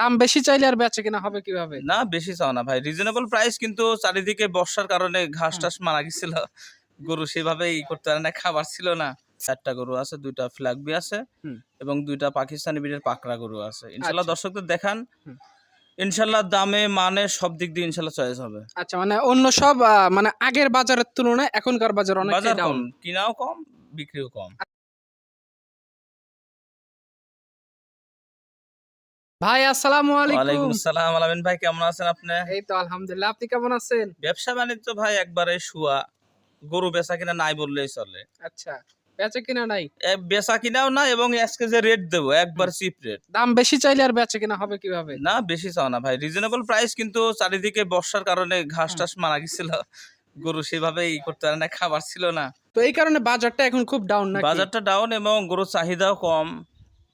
দাম বেশি চাইলে আর বেচে কিনা হবে কীভাবে? না বেশি চাও না ভাই। রিজনেবল প্রাইস কিন্তু চারিদিকে বর্ষার কারণে ঘাস টাস মারা গেছিল। গরু সেভাবে ই করতে পারে না খাবার ছিল না। চারটা গরু আছে দুইটা ফ্ল্যাগবি আছে এবং দুইটা পাকিস্তানি বিটের পাকড়া গরু আছে। ইনশাল্লাহ আচ্ছা। দর্শকদের দেখান। ইনশাল্লাহ দামে মানে সব দিক দিয়ে ইনশাল্লাহ চয়েস হবে। আচ্ছা মানে অন্য সব মানে আগের বাজারের তুলনায় এখনকার বাজার অনেক বাজার কম। কিনাও কম বিক্রিও কম। ভাই আসসালামু আলাইকুম। ওয়ালাইকুম আলাইকুম আসসালাম আলামিন ভাই কেমন আছেন আপনি? এই তো আলহামদুলিল্লাহ আপনি কেমন আছেন? ব্যবসা বাণিজ্য ভাই একবারে শুয়া। গরু বেচা কিনা নাই বললেই চলে। আচ্ছা বেচে কিনা নাই? এ, বেচা কিনাও না এবং আজকে যে রেট দেবো একবার চিপ রেট দাম বেশি চাইলে আর বেচা কিনা হবে কীভাবে? না বেশি চাও না ভাই রিজনেবল প্রাইস কিন্তু চারিদিকে বর্ষার কারণে ঘাস টাস মারা গেছিল। গরু সেভাবে ই করতে পারে না খাবার ছিল না। তো এই কারণে বাজারটা এখন খুব ডাউন না বাজারটা ডাউন এবং গরুর চাহিদাও কম।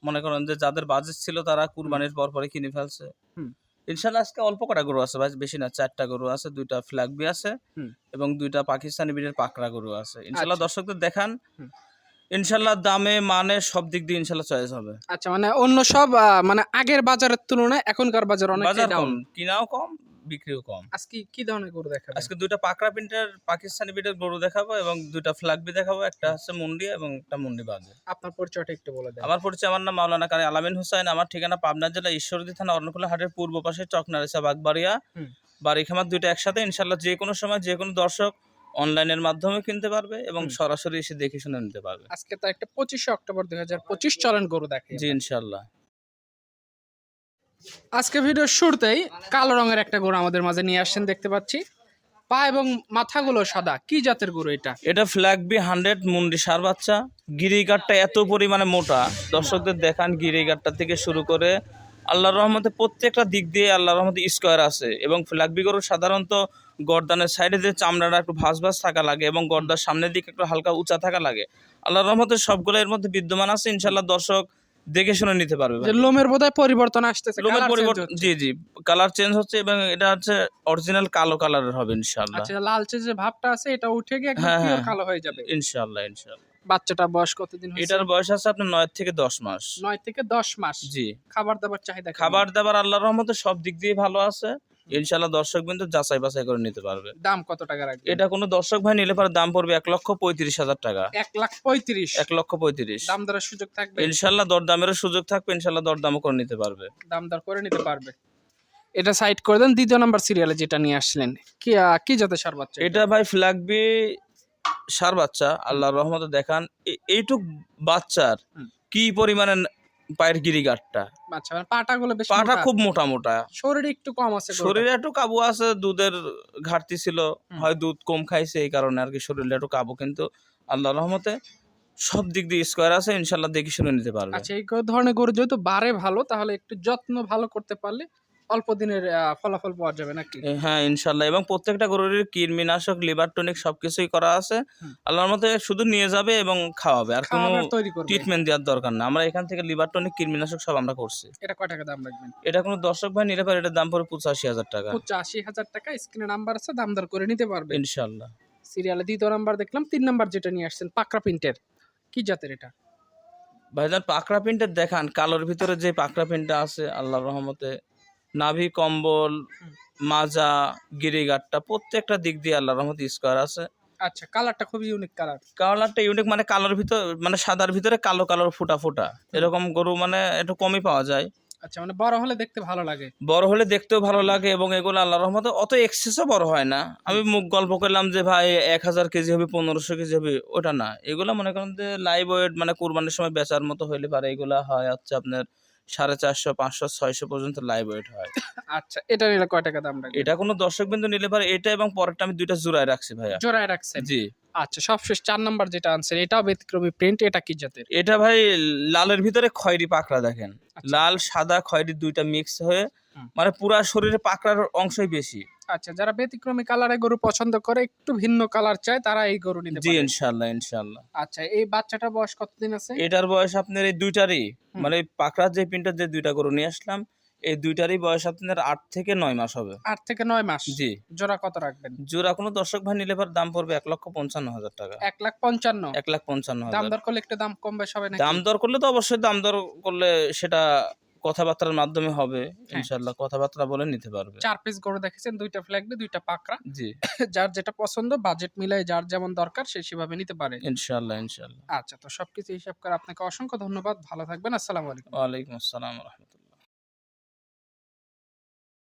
মনে করেন যে যাদের বাজেট ছিল তারা কুরবানির পর পরে কিনে ফেলছে। ইনশাল্লাহ আজকে অল্প কটা গরু আছে ভাই বেশি না চারটা গরু আছে দুইটা ফ্ল্যাগবি আছে এবং দুইটা পাকিস্তানি বিটের পাকড়া গরু আছে। ইনশাল্লাহ আচ্ছা। দর্শকদের দেখান ইনশাল্লাহ দামে মানে সব দিক দিয়ে ইনশাল্লাহ চয়েস হবে। আচ্ছা মানে অন্য সব মানে আগের বাজারের তুলনায় এখনকার বাজার অনেক বাজার ডাউন কম কিনাও কম বিক্রিও কম। আজকে কি ধরনের গরু দেখাবেন? আজকে দুইটা পাকড়া প্রিন্টের পাকিস্তানি বিটের গরু দেখাবো এবং দুইটা ফ্ল্যাগবি দেখাবো একটা হচ্ছে মুন্ডি এবং একটা মুন্ডি বাজে। আপনার পরিচয়টা একটু বলে দেন। আমার পরিচয় আমার নাম মাওলানা কারি আলামিন হুসাইন আমার ঠিকানা পাবনা জেলা ঈশ্বরদী থানা অর্ণকুলা হাটের পূর্ব পাশে চকনারেসা বাগবাড়িয়া। বাড়ি খামার দুইটা একসাথে ইনশাল্লাহ যে কোনো সময় যে কোনো দর্শক অনলাইনের মাধ্যমে কিনতে পারবে এবং সরাসরি এসে দেখে শুনে নিতে পারবে। আজকে তো একটা পঁচিশে অক্টোবর দুই হাজার পঁচিশ চলেন গরু দেখে জি ইনশাল্লাহ আজকে ভিডিওর শুরুতেই কালো রঙের একটা গরু আমাদের মাঝে নিয়ে আসছেন, দেখতে পাচ্ছি। পা এবং মাথাগুলো সাদা। কি জাতের গরু এটা? এটা ফ্ল্যাগবি হান্ড্রেড মুন্ডি সার বাচ্চা। গিরিগারটা এত পরিমাণে মোটা। দর্শকদের দেখান গিরিগারটা থেকে শুরু করে আল্লাহর রহমতে প্রত্যেকটা দিক দিয়ে আল্লাহর রহমতে স্কোয়ার আছে এবং ফ্ল্যাগবি গরু সাধারণত গর্দানের সাইডে যে চামড়াটা একটু ভাস ভাস থাকা লাগে এবং গর্দার সামনের দিকে একটু হালকা উঁচা থাকা লাগে। আল্লাহর রহমতে সবগুলো এর মধ্যে বিদ্যমান আছে। ইনশাল্লাহ দর্শক দেখে শুনে নিতে পারবে লোমের বোধহয় পরিবর্তন আসতেছে লোমের পরিবর্তন জি জি কালার চেঞ্জ হচ্ছে এবং এটা হচ্ছে অরিজিনাল কালো কালারের হবে ইনশাল্লাহ আচ্ছা লালচে যে ভাবটা আছে এটা উঠে গিয়ে একদম হ্যাঁ, pure হ্যাঁ। কালো হয়ে যাবে। ইনশাল্লাহ ইনশাল্লাহ বাচ্চাটা বয়স কতদিন হয়েছে? এটার বয়স আছে আপনার নয় থেকে দশ মাস। নয় থেকে দশ মাস। জি। খাবার দাবার চাহিদা খাবার দাবার আল্লাহর রহমতে সব দিক দিয়ে ভালো আছে। ইনশাল্লাহ দর্শক বিন্দু যাচাই বাছাই করে নিতে পারবে। দাম কত টাকা রাখবে এটা কোনো দর্শক ভাই নিলে পরে দাম পড়বে এক লক্ষ পঁয়ত্রিশ হাজার টাকা। এক লাখ পঁয়ত্রিশ। এক লক্ষ পঁয়ত্রিশ। দাম দরের সুযোগ থাকবে? ইনশাল্লাহ দরদামেরও সুযোগ থাকবে ইনশাল্লাহ দরদামও করে নিতে পারবে। দাম দর করে নিতে পারবে। এটা সাইড করে দেন দ্বিতীয় নাম্বার সিরিয়ালে যেটা নিয়ে আসলেন। কি কি জাতের সার বাচ্চা এটা ভাই ফ্ল্যাগবি সার বাচ্চা আল্লাহর রহমতে দেখান। এইটুক বাচ্চার কি পরিমাণে পায়ের গিরিগারটা। আচ্ছা মানে পাটা গুলো বেশ পাটা খুব মোটা মোটা। শরীরে একটু কম আছে। শরীরে একটু কাবু আছে দুধের ঘাটতি ছিল। হয় দুধ কম খাইছে এই কারণে আর কি শরীরে একটু কাবু কিন্তু আল্লাহ রহমতে সব দিক দিয়ে স্কোয়ার আছে ইনশাল্লাহ দেখে শুনে নিতে পারবে। আচ্ছা এই ধরনের গরু যেহেতু বারে ভালো তাহলে একটু যত্ন ভালো করতে পারলে অল্প দিনের ফলাফল পাওয়া যাবে নাকি? হ্যাঁ ইনশাল্লাহ। এবং প্রত্যেকটা গরুর কৃমিনাশক লিভার টনিক সবকিছুই করা আছে। আল্লাহর মতে শুধু নিয়ে যাবে এবং খাওয়াবে আর কোনো ট্রিটমেন্ট দেওয়ার দরকার না। আমরা এখান থেকে লিভার টনিক কীটনাশক সব আমরা করছি। এটা কয় টাকা দাম রাখবেন? এটা কোনো দর্শক ভাই নিলে পারে এটার দাম পড়ে পঁচাশি হাজার টাকা। পঁচাশি হাজার টাকা স্ক্রিনে নাম্বার আছে দাম দর করে নিতে পারবে। ইনশাল্লাহ। সিরিয়ালে দ্বিতীয় নাম্বার দেখলাম তিন নাম্বার যেটা নিয়ে আসছেন পাকড়া প্রিন্টের। কি জাতের এটা? ভাইজান পাকড়া প্রিন্টের দেখান কালোর ভিতরে যে পাকড়া প্রিন্টটা আছে আল্লাহর রহমতে নাভি কম্বল মাজা গিরিগাটটা প্রত্যেকটা দিক দিয়ে আল্লাহর রহমতে স্কোয়ার আছে। আচ্ছা কালারটা খুবই ইউনিক কালার। কালারটা ইউনিক মানে কালোর ভিতর মানে সাদার ভিতরে কালো কালোর ফুটা ফুটা। এরকম গরু মানে একটু কমই পাওয়া যায়। আচ্ছা মানে বড় হলে দেখতে ভালো লাগে। বড় হলে দেখতেও ভালো লাগে এবং এগুলো আল্লাহর রহমতে অত এক্সেসও বড় হয় না। আমি মুখ গল্প করলাম যে ভাই এক হাজার কেজি হবে পনেরোশো কেজি হবে। ওটা না। এগুলো মনে করেন যে লাইভ ওয়েট মানে কোরবানির সময় বেচার মতো হইলে পারে। এগুলো হয় হচ্ছে আপনার সাড়ে চারশো পাঁচশো ছয়শো পর্যন্ত লাইভ ওয়েট হয়। আচ্ছা এটা নিলে কয় টাকা দাম এটা কোনো দর্শক বিন্দু নিলে পারে এটা এবং পরেরটা আমি দুইটা জোড়ায় রাখছি ভাইয়া। জোড়ায় রাখছেন? জি। আচ্ছা সবশেষ চার নাম্বার যেটা আনছেন এটাও ব্যতিক্রমী প্রিন্ট এটা কি জাতের? এটা ভাই লালের ভিতরে খয়েরি পাকড়া দেখেন। লাল সাদা খয়েরি দুইটা মিক্স হয়ে মানে পুরা শরীরে পাকড়ার অংশই বেশি। আচ্ছা যারা ব্যতিক্রমী কালারে গরু পছন্দ করে একটু ভিন্ন কালার চায় তারা এই গরু নিতে জি পারে। ইনশাআল্লাহ ইনশাল্লাহ আচ্ছা এই বাচ্চাটা বয়স কতদিন আছে? এটার বয়স আপনার এই দুইটারই। মানে পাকড়ার যে পিনটা যে দুইটা গরু নিয়ে আসলাম এই দুইটারই বয়স আপনার আট থেকে নয় মাস হবে। আট থেকে নয় মাস? জি। জোড়া কত রাখবেন? জোড়া কোনো দর্শক ভাই নিলে পর দাম পড়বে এক লক্ষ পঞ্চান্ন হাজার টাকা। এক লাখ পঞ্চান্ন? এক লাখ পঞ্চান্ন দাম দর করলে একটু দাম কম বেশ হবে না দাম দর করলে তো অবশ্যই দাম দর করলে সেটা কথাবার্তার মাধ্যমে হবে। হ্যাঁ। ইনশাল্লাহ কথাবার্তা বলে নিতে পারবে। চার পিস গরু দেখেছেন দুইটা ফ্ল্যাগবি দুইটা পাকড়া। জি। যার যেটা পছন্দ বাজেট মিলাই যার যেমন দরকার সে সেভাবে নিতে পারে। ইনশাল্লাহ ইনশাল্লাহ আচ্ছা তো সবকিছু হিসাব করে আপনাকে অসংখ্য ধন্যবাদ। ভালো থাকবেন আসসালামু আলাইকুম। ওয়ালাইকুম আসসালাম রহমতুল্লাহ।